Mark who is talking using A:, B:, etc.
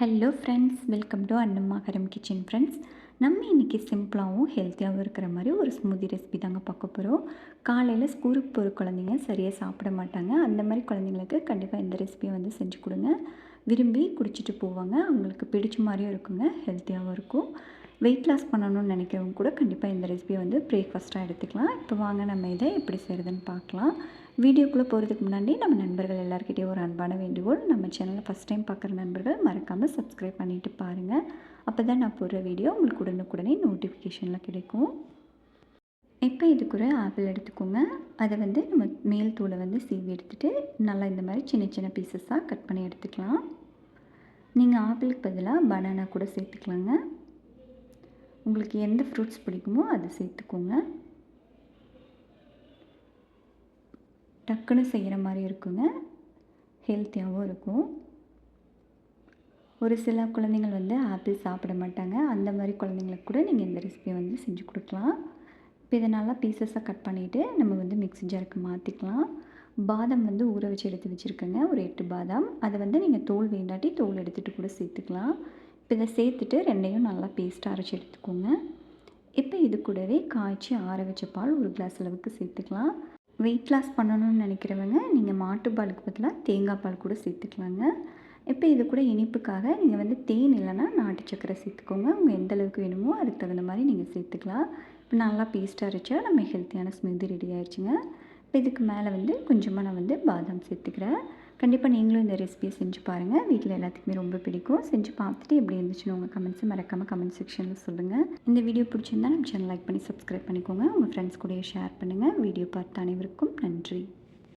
A: Hello friends welcome to அன்னம்மாகரம் kitchen friends நம்ம இன்றைக்கி சிம்பிளாகவும் ஹெல்த்தியாகவும் இருக்கிற மாதிரி ஒரு ஸ்மூதி ரெசிபி தாங்க பார்க்க போகிறோம் காலையில் ஸ்கூலுக்கு போகிற குழந்தைங்க சரியாக சாப்பிட மாட்டாங்க. அந்த மாதிரி குழந்தைங்களுக்கு கண்டிப்பாக இந்த ரெசிபியை வந்து செஞ்சு கொடுங்க. விரும்பி குடிச்சிட்டு போவாங்க. அவங்களுக்கு பிடிச்ச மாதிரியும் இருக்குங்க ஹெல்த்தியாகவும் இருக்கும். வெயிட் லாஸ் பண்ணணும்னு நினைக்கிறவங்க கூட கண்டிப்பாக இந்த ரெசிபியை வந்து பிரேக்ஃபாஸ்ட்டாக எடுத்துக்கலாம். இப்போ வாங்க நம்ம இதை எப்படி செய்கிறதுன்னு பார்க்கலாம். வீடியோக்குள்ளே போகிறதுக்கு முன்னாடி நம்ம நண்பர்கள் எல்லாருக்கிட்டேயும் ஒரு அன்பான வேண்டுகோள். நம்ம சேனலை ஃபஸ்ட் டைம் பார்க்குற நண்பர்கள் மறக்காமல் சப்ஸ்கிரைப் பண்ணிவிட்டு பாருங்கள் அப்போ தான் நான் போடுற வீடியோ உங்களுக்கு உடனுக்குடனே நோட்டிஃபிகேஷனில் கிடைக்கும். இப்போ இதுக்கு ஒரு ஆப்பிள் எடுத்துக்கோங்க. அதை வந்து நம்ம மேல் தூளை வந்து சீவி எடுத்துகிட்டு நல்லா இந்த மாதிரி சின்ன சின்ன பீசஸாக கட் பண்ணி எடுத்துக்கலாம். நீங்கள் ஆப்பிளுக்கு பதிலாக பனானா கூட சேர்த்துக்கலாங்க. உங்களுக்கு எந்த ஃப்ரூட்ஸ் பிடிக்குமோ அதை சேர்த்துக்கோங்க. டக்குன்னு செய்கிற மாதிரி இருக்குங்க. ஹெல்த்தியாகவும் இருக்கும். ஒரு சில குழந்தைங்கள் வந்து ஆப்பிள் சாப்பிட மாட்டாங்க. அந்த மாதிரி குழந்தைங்களுக்கு கூட நீங்கள் இந்த ரெசிபியை வந்து செஞ்சு கொடுக்கலாம். இப்போ இதை நல்லா பீசஸாக கட் பண்ணிவிட்டு நம்ம வந்து மிக்ஸி ஜாருக்கு மாற்றிக்கலாம் பாதாம் வந்து ஊற வச்சு எடுத்து வச்சுருக்கேங்க. ஒரு எட்டு பாதாம். அதை வந்து நீங்கள் தோல் வேண்டாட்டி தோல் எடுத்துகிட்டு கூட சேர்த்துக்கலாம். இப்போ இதை சேர்த்துட்டு ரெண்டையும் நல்லா பேஸ்ட்டாக அரைச்சி எடுத்துக்கோங்க. இப்போ இது கூடவே காய்ச்சி ஆற வச்ச பால் ஒரு கிளாஸ் அளவுக்கு சேர்த்துக்கலாம். வெயிட் லாஸ் பண்ணணும்னு நினைக்கிறவங்க நீங்கள் மாட்டுப்பாலுக்கு பதிலாக தேங்காய் பால் கூட சேர்த்துக்கலாங்க. இப்போ இது கூட இனிப்புக்காக நீங்கள் வந்து தேன் இல்லைன்னா நாட்டு சக்கரை சேர்த்துக்கோங்க. உங்கள் எந்த அளவுக்கு வேணுமோ அதுக்கு தகுந்த மாதிரி நீங்கள் சேர்த்துக்கலாம். இப்போ நல்லா பேஸ்ட்டாக அரைச்சா நம்ம ஹெல்த்தியான ஸ்மூதி ரெடி ஆயிடுச்சுங்க. இப்போ இதுக்கு மேலே வந்து கொஞ்சமாக நான் வந்து பாதாம் சேர்த்துக்கிறேன். கண்டிப்பாக நீங்களும் இந்த ரெசிபியை செஞ்சு பாருங்கள் வீட்டில் எல்லாத்துக்குமே ரொம்ப பிடிக்கும். செஞ்சு பார்த்துட்டு எப்படி இருந்துச்சுன்னு உங்கள் கமெண்ட்ஸை மறக்காமல் கமெண்ட் செக்ஷனில் சொல்லுங்கள் இந்த வீடியோ பிடிச்சிருந்தா நம்ம சேனல் லைக் பண்ணி சப்ஸ்கிரைப் பண்ணிக்கோங்க. உங்கள் ஃப்ரெண்ட்ஸ் கூட ஷேர் பண்ணுங்கள் வீடியோ பார்த்த அனைவருக்கும் நன்றி.